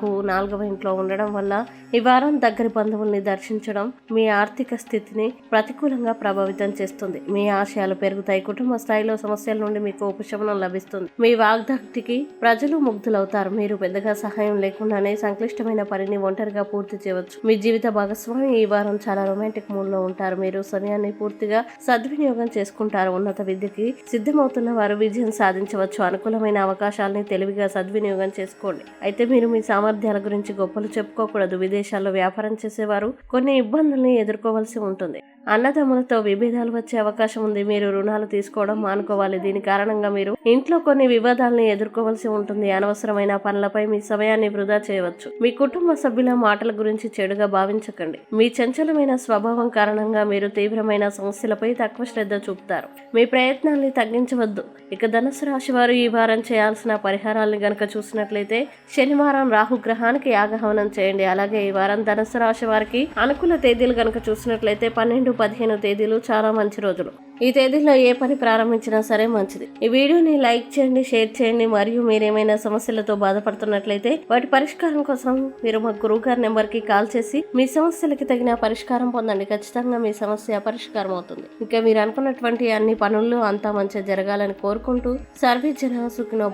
రాహు నాలుగవ ఇంట్లో ఉండడం వల్ల ఈ వారం దగ్గరి బంధువుల్ని దర్శించడం మీ ఆర్థిక స్థితిని ప్రతికూలంగా ప్రభావితం చేస్తుంది. మీ ఆశయాలు పెరుగుతాయి. కుటుంబ స్థాయిలో సమస్యల నుండి మీకు ఉపశమనం లభిస్తుంది. మీ వాగ్దాక్తికి ప్రజలు ముగ్ధులవుతారు. మీరు పెద్దగా సహాయం లేకుండానే సంక్లిష్టమైన పనిని ఒంటరిగా పూర్తి చేయవచ్చు. మీ జీవిత భాగస్వామి ఈ వారం చాలా రొమాంటిక్ మూడ్లో ఉంటారు. మీరు సమయాన్ని పూర్తిగా సద్వినియోగం చేసుకుంటారు. ఉన్నత విద్యకి సిద్ధమవుతున్న వారు విజయం సాధించవచ్చు. అనుకూలమైన అవకాశాలని తెలివిగా సద్వినియోగం చేసుకోండి. అయితే మీరు మీ సామర్థ్యాల గురించి గొప్పలు చెప్పుకోకూడదు. విదేశాల్లో వ్యాపారం చేసేవారు కొన్ని ఇబ్బందుల్ని ఎదుర్కోవాల్సి ఉంటుంది. అన్నదమ్ములతో విభేదాలు వచ్చే అవకాశం ఉంది. మీరు రుణాలు తీసుకోవడం మానుకోవాలి. దీని కారణంగా మీరు ఇంట్లో కొన్ని వివాదాలను ఎదుర్కోవాల్సి ఉంటుంది. అనవసరమైన పనులపై మీ సమయాన్ని వృధా చేయవచ్చు. మీ కుటుంబ సభ్యుల మాటల గురించి చెడుగా భావించకండి. మీ చంచలమైన స్వభావం కారణంగా మీరు తీవ్రమైన సమస్యలపై తక్కువ శ్రద్ధ చూపుతారు. మీ ప్రయత్నాల్ని తగ్గించవద్దు. ఇక ధనుసు రాశి వారు ఈ వారం చేయాల్సిన పరిహారాలను గనక చూసినట్లయితే శనివారం రాహుగ్రహానికి యాగహవనం చేయండి. అలాగే ఈ వారం ధనుసు రాశి వారికి అనుకూల తేదీలు గనక చూసినట్లయితే పన్నెండు పదిహేను తేదీలు చాలా మంచి రోజులు. ఈ తేదీలో ఏ పని ప్రారంభించినా సరే మంచిది. ఈ వీడియోని లైక్ చేయండి షేర్ చేయండి. మరియు మీరు ఏమైనా సమస్యలతో బాధపడుతున్నట్లయితే వాటి పరిష్కారం కోసం మీరు మా గురువు గారి నెంబర్కి కాల్ చేసి మీ సమస్యలకి తగిన పరిష్కారం పొందండి. ఖచ్చితంగా మీ సమస్య పరిష్కారం అవుతుంది. ఇంకా మీరు అనుకున్నటువంటి అన్ని పనుల్లో అంతా మంచిగా జరగాలని కోరుకుంటూ సర్వే జన సుఖినో